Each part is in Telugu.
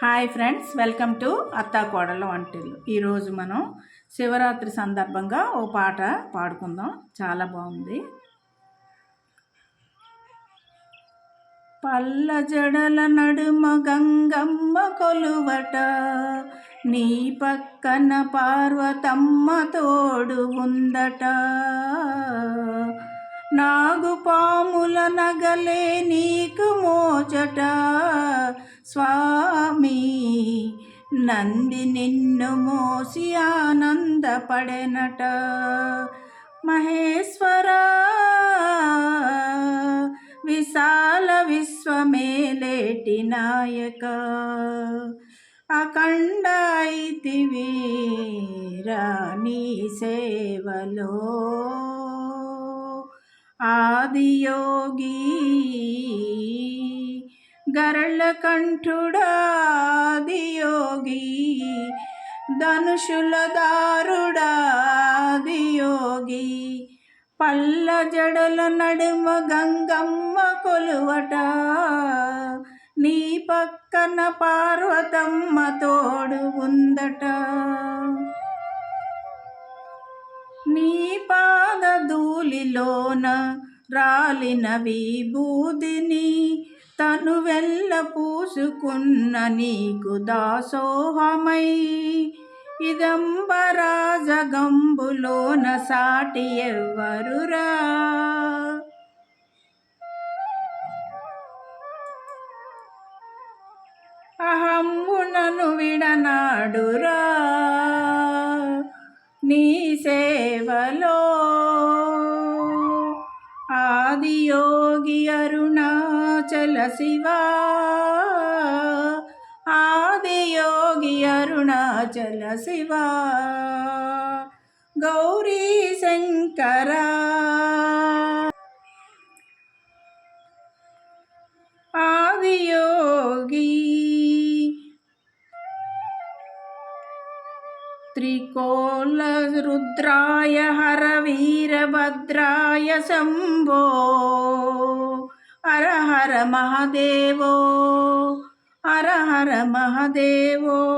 హాయ్ ఫ్రెండ్స్ వెల్కమ్ టు అత్తా కోడల వంటలు ఈరోజు మనం శివరాత్రి సందర్భంగా ఓ పాట పాడుకుందాం. చాలా బాగుంది. పల్ల జడల నడుమ గంగమ్మ కొలువట నీ పక్కన పార్వతమ్మ తోడు ఉందట. నాగుపాముల నగలే నీకు మోచట స్వామి నంది నిన్ను మోసి ఆనందపడెనట. మహేశ్వర విశాల విశ్వమేలేటి నాయక. అఖండ ఇతివీరా నీ సేవలో. ఆదియోగి గరళ కంఠుడాదియోగి ధనుషుల దారుడాదియోగి పల్ల జడల నడుమ గంగమ్మ కొలువట నీ పక్కన పార్వతమ్మ తోడు ఉందట. నీ పాద ధూళిలోన రాలిన విభూదిని తను వెళ్ళ పూసుకున్న నీకు దాసోహమై. ఇదంబరాజగంబులోన సాటి ఎవ్వరురా? అహంబునను విడనాడురా? నీ సేవలో ఆదియోగి ಚಲ ಶಿವ ಆದಿಯೋಗಿ ಅರುಣಾಚಲ ಶಿವ ಗೌರಿ ಶಂಕರ ಆದಿಯೋಗಿ त्रिकोलरुद्राय हरवीरभद्राय शम्भो హర హర మహదేవో హర హర మహదేవో.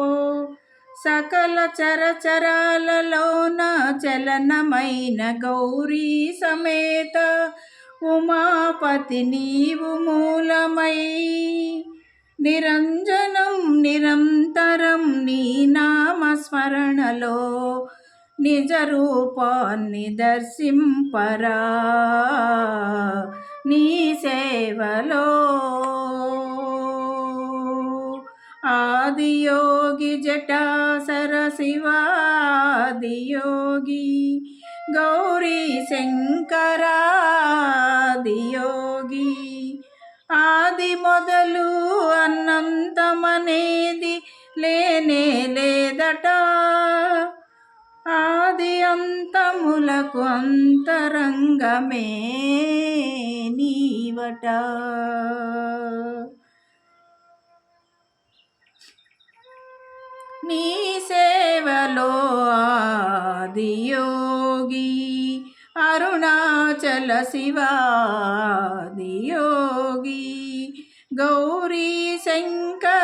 సకల చరచరాలలోన చలనమైన గౌరీ సమేత ఉమాపతి నీవు మూలమై. నిరంజనం నిరంతరం నీ నామస్మరణలో నిజ రూపాన్ని దర్శింపరా. నీ సేవలో. ఆదియోగి జటాసర శివాదియోగి గౌరీ శంకరాదియోగి. ఆది మొదలు అన్నంతమనేది లేనే లేదట. ఆది నాకు అంతరంగమే నీవట. నీ సేవలో ఆదియోగి అరుణాచల శివాదియోగి గౌరీ శంకరాదియోగి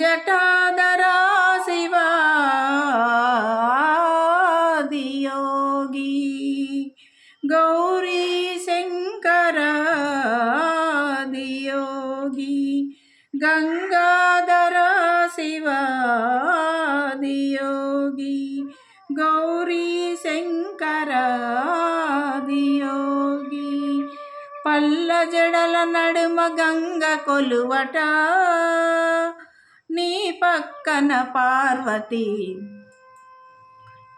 జటాధరా గౌరీ శంకరాదియోగి గంగాధర శివాదియోగి గౌరీ శంకరాదియోగి పల్ల జడల నడుమ గంగ కొలువట నీ పక్కన Parvati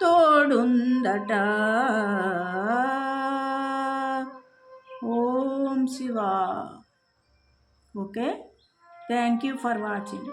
తోడుందట. Shiva okay thank you for watching